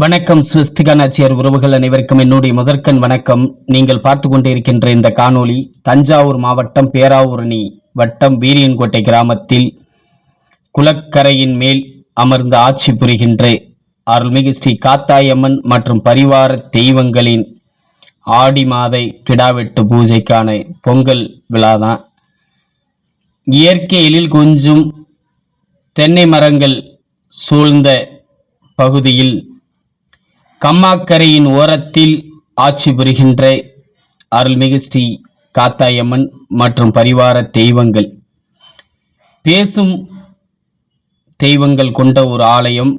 வணக்கம் ஸ்வஸ்திகா நாச்சியார் உறவுகள் அனைவருக்கும் என்னுடைய முதற்கண் வணக்கம். நீங்கள் பார்த்து கொண்டிருக்கின்ற இந்த காணொளி தஞ்சாவூர் மாவட்டம் பேராவூரணி வட்டம் வீரியன்கோட்டை கிராமத்தில் குளக்கரையின் மேல் அமர்ந்து ஆட்சி புரிகின்ற அருள்மிகு ஸ்ரீ காத்தாயம்மன் மற்றும் பரிவார தெய்வங்களின் ஆடி மாதை கிடாவெட்டு பூஜைக்கான பொங்கல் விழாதான். இயற்கை எழில் கொஞ்சம் தென்னை மரங்கள் சூழ்ந்த பகுதியில் கம்மாக்கரையின் ஓரத்தில் ஆட்சி புரிகின்ற அருள்மிகு ஸ்ரீ காத்தாயம்மன் மற்றும் பரிவார தெய்வங்கள். பேசும் தெய்வங்கள் கொண்ட ஒரு ஆலயம்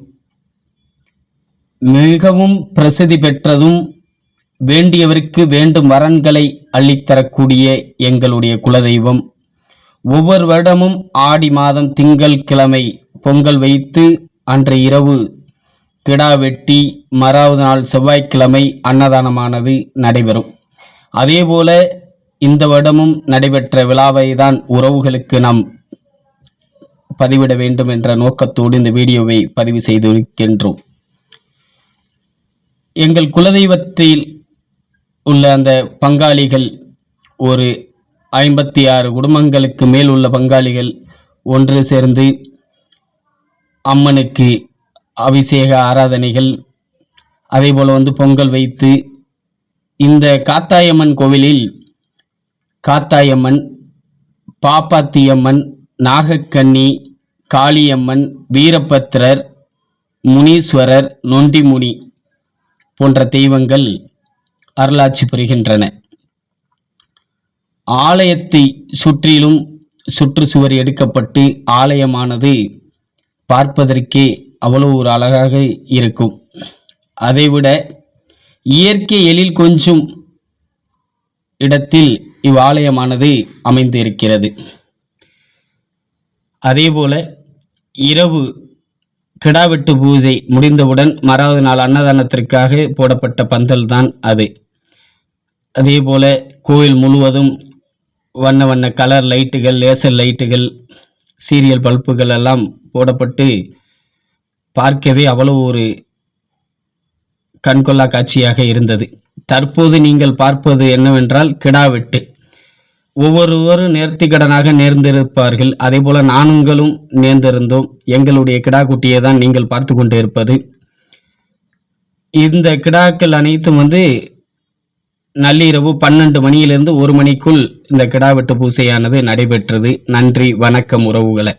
மிகவும் பிரசித்தி பெற்றதும் வேண்டியவருக்கு வேண்டும் வரன்களை அள்ளித்தரக்கூடிய எங்களுடைய குலதெய்வம். ஒவ்வொரு வருடமும் ஆடி மாதம் திங்கள் கிழமை பொங்கல் வைத்து அன்று இரவு கிடா வெட்டி மறாவது நாள் செவ்வாய்க்கிழமை அன்னதானமானது நடைபெறும். அதேபோல இந்த வருடமும் நடைபெற்ற விழாவை தான் உறவுகளுக்கு நாம் பதிவிட வேண்டும் என்ற நோக்கத்தோடு இந்த வீடியோவை பதிவு செய்திருக்கின்றோம். எங்கள் குலதெய்வத்தில் உள்ள அந்த பங்காளிகள் ஒரு ஐம்பத்தி ஆறு குடும்பங்களுக்கு மேல் உள்ள பங்காளிகள் ஒன்று சேர்ந்து அம்மனுக்கு அபிஷேக ஆராதனைகள் அதே போல் வந்து பொங்கல் வைத்து இந்த காத்தாயம்மன் கோவிலில் காத்தாயம்மன் பாப்பாத்தியம்மன் நாகக்கன்னி காளியம்மன் வீரபத்திரர் முனீஸ்வரர் நொண்டிமுனி போன்ற தெய்வங்கள் அருளாட்சி புரிகின்றன. ஆலயத்தை சுற்றிலும் சுற்றுச்சுவர் எடுக்கப்பட்டு ஆலயமானது பார்ப்பதற்கே அவ்வளோ ஒரு அழகாக இருக்கும். அதைவிட இயற்கை எழில் கொஞ்சம் இடத்தில் இவ்வாலயமானது அமைந்து இருக்கிறது அதேபோல இரவு கிடாவெட்டு பூஜை முடிந்தவுடன் மறாவது நாள் அன்னதானத்திற்காக போடப்பட்ட பந்தல் தான் அது. அதே போல் கோயில் முழுவதும் வண்ண வண்ண கலர் லைட்டுகள் லேசர் லைட்டுகள் சீரியல் பல்புகள் எல்லாம் போடப்பட்டு பார்க்கவே அவ்வளவு ஒரு கண்கொள்ளா காட்சியாக இருந்தது. தற்போது நீங்கள் பார்ப்பது என்னவென்றால் கிடாவெட்டு ஒவ்வொருவரும் நேர்த்திக்கடனாக நேர்ந்திருப்பார்கள். அதே போல நானுங்களும் நேர்ந்திருந்தோம். எங்களுடைய கிடா குட்டியை தான் நீங்கள் பார்த்து கொண்டு இருப்பது. இந்த கிடாக்கள் அனைத்தும் வந்து நள்ளிரவு பன்னெண்டு மணியிலிருந்து ஒரு மணிக்குள் இந்த கிடாவெட்டு பூசையானது நடைபெற்றது. நன்றி வணக்கம் உறவுகளை.